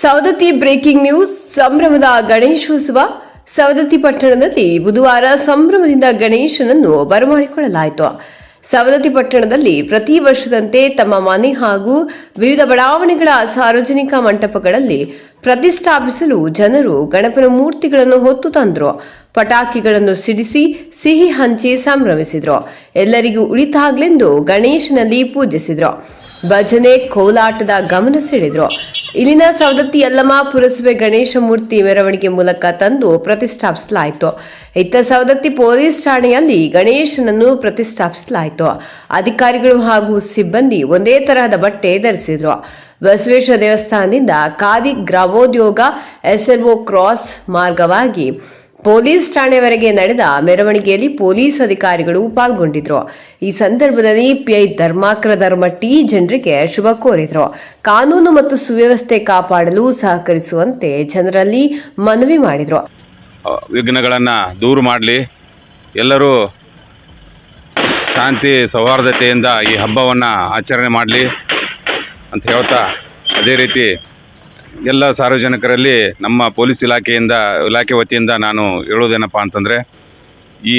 Savadatti breaking news, ಸಂಭ್ರಮದ ಗಣೇಶೋತ್ಸವ. ಸವದತ್ತಿ ಪಟ್ಟಣದಲ್ಲಿ ಬುಧವಾರ ಸಂಭ್ರಮದಿಂದ ಗಣೇಶನನ್ನು ಬರಮಾಡಿಕೊಳ್ಳಲಾಯಿತು. ಸವದತ್ತಿ ಪಟ್ಟಣದಲ್ಲಿ ಪ್ರತಿ ವರ್ಷದಂತೆ ತಮ್ಮ ಮನೆ ಹಾಗೂ ವಿವಿಧ ಬಡಾವಣೆಗಳ ಸಾರ್ವಜನಿಕ ಮಂಟಪಗಳಲ್ಲಿ ಪ್ರತಿಷ್ಠಾಪಿಸಲು ಜನರು ಗಣಪನ ಮೂರ್ತಿಗಳನ್ನು ಹೊತ್ತು ತಂದರು. ಪಟಾಕಿಗಳನ್ನು ಸಿಡಿಸಿ ಸಿಹಿ ಹಂಚಿ ಸಂಭ್ರಮಿಸಿದರು. ಎಲ್ಲರಿಗೂ ಉಳಿತಾಗ್ಲೆಂದು ಗಣೇಶನಲ್ಲಿ ಪೂಜಿಸಿದ್ರು. ಭಜನೆ ಕೋಲಾಟದ ಗಮನ ಸೆಳೆದ್ರು. ಇಲ್ಲಿನ ಸವದತ್ತಿ ಯಲ್ಲಮ್ಮ ಪುರಸಭೆ ಗಣೇಶ ಮೂರ್ತಿ ಮೆರವಣಿಗೆ ಮೂಲಕ ತಂದು ಪ್ರತಿಷ್ಠಾಪಿಸಲಾಯಿತು. ಇತ್ತ ಸವದತ್ತಿ ಪೊಲೀಸ್ ಠಾಣೆಯಲ್ಲಿ ಗಣೇಶನನ್ನು ಪ್ರತಿಷ್ಠಾಪಿಸಲಾಯಿತು. ಅಧಿಕಾರಿಗಳು ಹಾಗೂ ಸಿಬ್ಬಂದಿ ಒಂದೇ ತರಹದ ಬಟ್ಟೆ ಧರಿಸಿದ್ರು. ಬಸವೇಶ್ವರ ದೇವಸ್ಥಾನದಿಂದ ಖಾದಿ ಗ್ರಾಮೋದ್ಯೋಗ ಎಸ್ಎಲ್ಒ ಕ್ರಾಸ್ ಮಾರ್ಗವಾಗಿ ಪೊಲೀಸ್ ಠಾಣೆವರೆಗೆ ನಡೆದ ಮೆರವಣಿಗೆಯಲ್ಲಿ ಪೊಲೀಸ್ ಅಧಿಕಾರಿಗಳು ಪಾಲ್ಗೊಂಡಿದ್ರು. ಈ ಸಂದರ್ಭದಲ್ಲಿ ಪಿಐ ಧರ್ಮಾಕರ ಧರ್ಮಟ್ಟಿ ಜನರಿಗೆ ಶುಭ ಕೋರಿದ್ರು. ಕಾನೂನು ಮತ್ತು ಸುವ್ಯವಸ್ಥೆ ಕಾಪಾಡಲು ಸಹಕರಿಸುವಂತೆ ಜನರಲ್ಲಿ ಮನವಿ ಮಾಡಿದ್ರು. ವಿಘ್ನಗಳನ್ನು ದೂರ ಮಾಡಲಿ. ಎಲ್ಲರೂ ಶಾಂತಿ, ಸೌಹಾರ್ದತೆಯಿಂದ ಈ ಹಬ್ಬವನ್ನು ಆಚರಣೆ ಮಾಡಲಿ ಅಂತ ಹೇಳ್ತಾ ಅದೇ ರೀತಿ ಎಲ್ಲ ಸಾರ್ವಜನಿಕರಲ್ಲಿ ನಮ್ಮ ಪೊಲೀಸ್ ಇಲಾಖೆಯಿಂದ, ಇಲಾಖೆ ವತಿಯಿಂದ ನಾನು ಹೇಳೋದೇನಪ್ಪ ಅಂತಂದರೆ, ಈ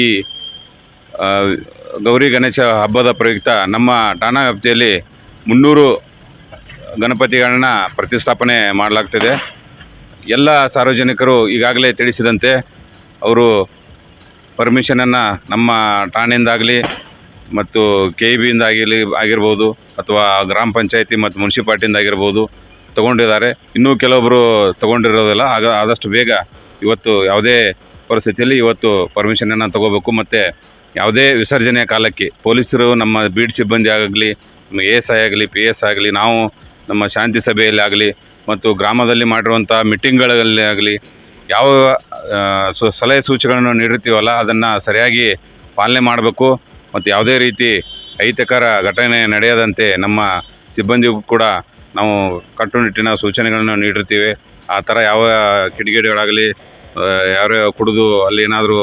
ಗೌರಿ ಗಣೇಶ ಹಬ್ಬದ ಪ್ರಯುಕ್ತ ನಮ್ಮ ಠಾಣಾ ವ್ಯಾಪ್ತಿಯಲ್ಲಿ ಮುನ್ನೂರು ಗಣಪತಿಗಳನ್ನ ಪ್ರತಿಷ್ಠಾಪನೆ ಮಾಡಲಾಗ್ತಿದೆ. ಎಲ್ಲ ಸಾರ್ವಜನಿಕರು ಈಗಾಗಲೇ ತಿಳಿಸಿದಂತೆ ಅವರು ಪರ್ಮಿಷನನ್ನು ನಮ್ಮ ಠಾಣೆಯಿಂದಾಗಲಿ ಮತ್ತು ಕೆ ಇ ಬಿಯಿಂದ ಆಗಿರಲಿ ಆಗಿರ್ಬೋದು ಅಥವಾ ಗ್ರಾಮ ಪಂಚಾಯತಿ ಮತ್ತು ಮುನ್ಸಿಪಾಲ್ಟಿಯಿಂದ ಆಗಿರ್ಬೋದು ತೊಗೊಂಡಿದ್ದಾರೆ. ಇನ್ನೂ ಕೆಲವೊಬ್ಬರು ತಗೊಂಡಿರೋದಿಲ್ಲ. ಆಗ ಆದಷ್ಟು ಬೇಗ ಇವತ್ತು ಯಾವುದೇ ಪರಿಸ್ಥಿತಿಯಲ್ಲಿ ಇವತ್ತು ಪರ್ಮಿಷನನ್ನು ತಗೋಬೇಕು. ಮತ್ತು ಯಾವುದೇ ವಿಸರ್ಜನೆಯ ಕಾಲಕ್ಕೆ ಪೊಲೀಸರು ನಮ್ಮ ಬೀಡ್ ಸಿಬ್ಬಂದಿ ಆಗಲಿ ಎ ಎಸ್ ಐ ಆಗಲಿ, ಪಿ ಎಸ್ ಆಗಲಿ, ನಾವು ನಮ್ಮ ಶಾಂತಿ ಸಭೆಯಲ್ಲಿ ಆಗಲಿ ಮತ್ತು ಗ್ರಾಮದಲ್ಲಿ ಮಾಡಿರುವಂಥ ಮೀಟಿಂಗ್ಗಳಲ್ಲಿ ಆಗಲಿ ಯಾವ ಸಲಹೆ ಸೂಚನೆಗಳನ್ನು ನೀಡಿರ್ತೀವಲ್ಲ, ಅದನ್ನು ಸರಿಯಾಗಿ ಪಾಲನೆ ಮಾಡಬೇಕು. ಮತ್ತು ಯಾವುದೇ ರೀತಿ ಅಹಿತಕರ ಘಟನೆ ನಡೆಯದಂತೆ ನಮ್ಮ ಸಿಬ್ಬಂದಿಗೂ ಕೂಡ ನಾವು ಕಟ್ಟುನಿಟ್ಟಿನ ಸೂಚನೆಗಳನ್ನು ನೀಡಿರ್ತೀವಿ. ಆ ಥರ ಯಾವ ಕಿಡಿಗೇಡಿಗಳಾಗಲಿ ಯಾರೇ ಕುಡಿದು ಅಲ್ಲಿ ಏನಾದರೂ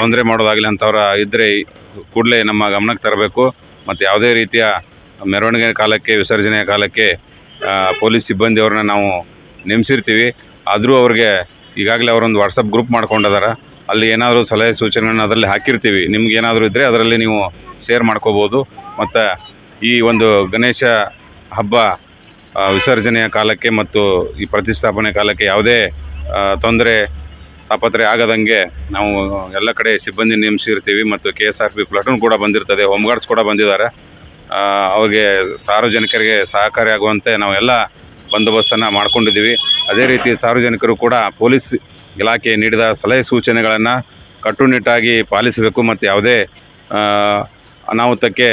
ತೊಂದರೆ ಮಾಡೋದಾಗಲಿ ಅಂಥವ್ರ ಇದ್ದರೆ ಕೂಡಲೇ ನಮ್ಮ ಗಮನಕ್ಕೆ ತರಬೇಕು. ಮತ್ತು ಯಾವುದೇ ರೀತಿಯ ಮೆರವಣಿಗೆ ಕಾಲಕ್ಕೆ, ವಿಸರ್ಜನೆಯ ಕಾಲಕ್ಕೆ ಪೊಲೀಸ್ ಸಿಬ್ಬಂದಿಯವ್ರನ್ನ ನಾವು ನೇಮಿಸಿರ್ತೀವಿ. ಆದರೂ ಅವ್ರಿಗೆ ಈಗಾಗಲೇ ಅವರೊಂದು ವಾಟ್ಸಪ್ ಗ್ರೂಪ್ ಮಾಡ್ಕೊಂಡಿದ್ದಾರೆ ಅಲ್ಲಿ ಏನಾದರೂ ಸಲಹೆ ಸೂಚನೆಗಳನ್ನ ಅದರಲ್ಲಿ ಹಾಕಿರ್ತೀವಿ. ನಿಮ್ಗೆ ಏನಾದರೂ ಇದ್ದರೆ ಅದರಲ್ಲಿ ನೀವು ಶೇರ್ ಮಾಡ್ಕೋಬೋದು. ಮತ್ತು ಈ ಒಂದು ಗಣೇಶ ಹಬ್ಬ ವಿಸರ್ಜನೆಯ ಕಾಲಕ್ಕೆ ಮತ್ತು ಈ ಪ್ರತಿಷ್ಠಾಪನೆ ಕಾಲಕ್ಕೆ ಯಾವುದೇ ತೊಂದರೆ ತಾಪತ್ರೆ ಆಗದಂಗೆ ನಾವು ಎಲ್ಲ ಕಡೆ ಸಿಬ್ಬಂದಿ ನೇಮಿಸಿರ್ತೀವಿ ಮತ್ತು K S R P platoon ಕೂಡ ಬಂದಿರ್ತದೆ, ಹೋಮ್ಗಾರ್ಡ್ಸ್ ಕೂಡ ಬಂದಿದ್ದಾರೆ. ಅವ್ರಿಗೆ ಸಾರ್ವಜನಿಕರಿಗೆ ಸಹಕಾರಿಯಾಗುವಂತೆ ನಾವು ಎಲ್ಲ ಬಂದೋಬಸ್ತನ್ನು ಮಾಡಿಕೊಂಡಿದ್ದೀವಿ. ಅದೇ ರೀತಿ ಸಾರ್ವಜನಿಕರು ಕೂಡ ಪೊಲೀಸ್ ಇಲಾಖೆ ನೀಡಿದ ಸಲಹೆ ಸೂಚನೆಗಳನ್ನು ಕಟ್ಟುನಿಟ್ಟಾಗಿ ಪಾಲಿಸಬೇಕು ಮತ್ತು ಯಾವುದೇ ಅನಾಹುತಕ್ಕೆ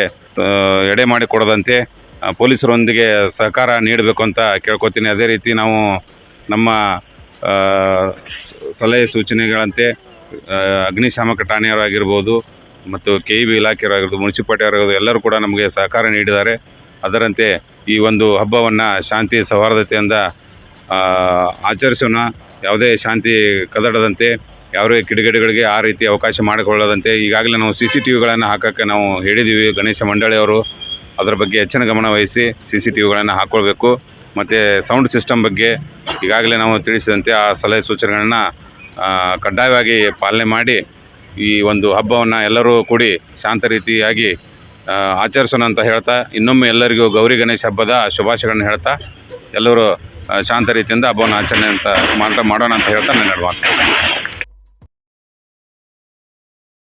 ಎಡೆ ಮಾಡಿಕೊಡದಂತೆ ಪೊಲೀಸರೊಂದಿಗೆ ಸಹಕಾರ ನೀಡಬೇಕು ಅಂತ ಕೇಳ್ಕೊತೀನಿ. ಅದೇ ರೀತಿ ನಾವು ನಮ್ಮ ಸಲಹೆ ಸೂಚನೆಗಳಂತೆ ಅಗ್ನಿಶಾಮಕ ಠಾಣೆಯವರಾಗಿರ್ಬೋದು ಮತ್ತು ಕೆ ಇ ಬಿ ಇಲಾಖೆಯವರಾಗಿರ್ಬೋದು, ಮುನ್ಸಿಪಾಲ್ಟಿಯವರಾಗಿರ್ಬೋದು, ಎಲ್ಲರೂ ಕೂಡ ನಮಗೆ ಸಹಕಾರ ನೀಡಿದ್ದಾರೆ. ಅದರಂತೆ ಈ ಒಂದು ಹಬ್ಬವನ್ನು ಶಾಂತಿ ಸೌಹಾರ್ದತೆಯಿಂದ ಆಚರಿಸೋಣ. ಯಾವುದೇ ಶಾಂತಿ ಕದಡದಂತೆ, ಯಾವುದೇ ಕಿಡಿಗೇಡಿಗಳಿಗೆ ಆ ರೀತಿ ಅವಕಾಶ ಮಾಡಿಕೊಳ್ಳದಂತೆ, ಈಗಾಗಲೇ ನಾವು ಸಿ ಸಿ ಟಿ ವಿಗಳನ್ನು ಹಾಕೋಕ್ಕೆ ನಾವು ಹೇಳಿದ್ದೀವಿ. ಗಣೇಶ ಮಂಡಳಿಯವರು ಅದರ ಬಗ್ಗೆ ಹೆಚ್ಚಿನ ಗಮನ ವಹಿಸಿ ಸಿ ಸಿ ಟಿ ವಿಗಳನ್ನು ಹಾಕ್ಕೊಳ್ಬೇಕು ಮತ್ತು ಸೌಂಡ್ ಸಿಸ್ಟಮ್ ಬಗ್ಗೆ ಈಗಾಗಲೇ ನಾವು ತಿಳಿಸಿದಂತೆ ಆ ಸಲಹೆ ಸೂಚನೆಗಳನ್ನು ಕಡ್ಡಾಯವಾಗಿ ಪಾಲನೆ ಮಾಡಿ ಈ ಒಂದು ಹಬ್ಬವನ್ನು ಎಲ್ಲರೂ ಕೂಡಿ ಶಾಂತ ರೀತಿಯಾಗಿ ಆಚರಿಸೋಣ ಅಂತ ಹೇಳ್ತಾ, ಇನ್ನೊಮ್ಮೆ ಎಲ್ಲರಿಗೂ ಗೌರಿ ಗಣೇಶ ಹಬ್ಬದ ಶುಭಾಶಯಗಳನ್ನು ಹೇಳ್ತಾ, ಎಲ್ಲರೂ ಶಾಂತ ರೀತಿಯಿಂದ ಹಬ್ಬವನ್ನು ಆಚರಣೆ ಅಂತ ಮಾಡೋಣ ಅಂತ ಹೇಳ್ತಾ ನಾನು ಮಾತು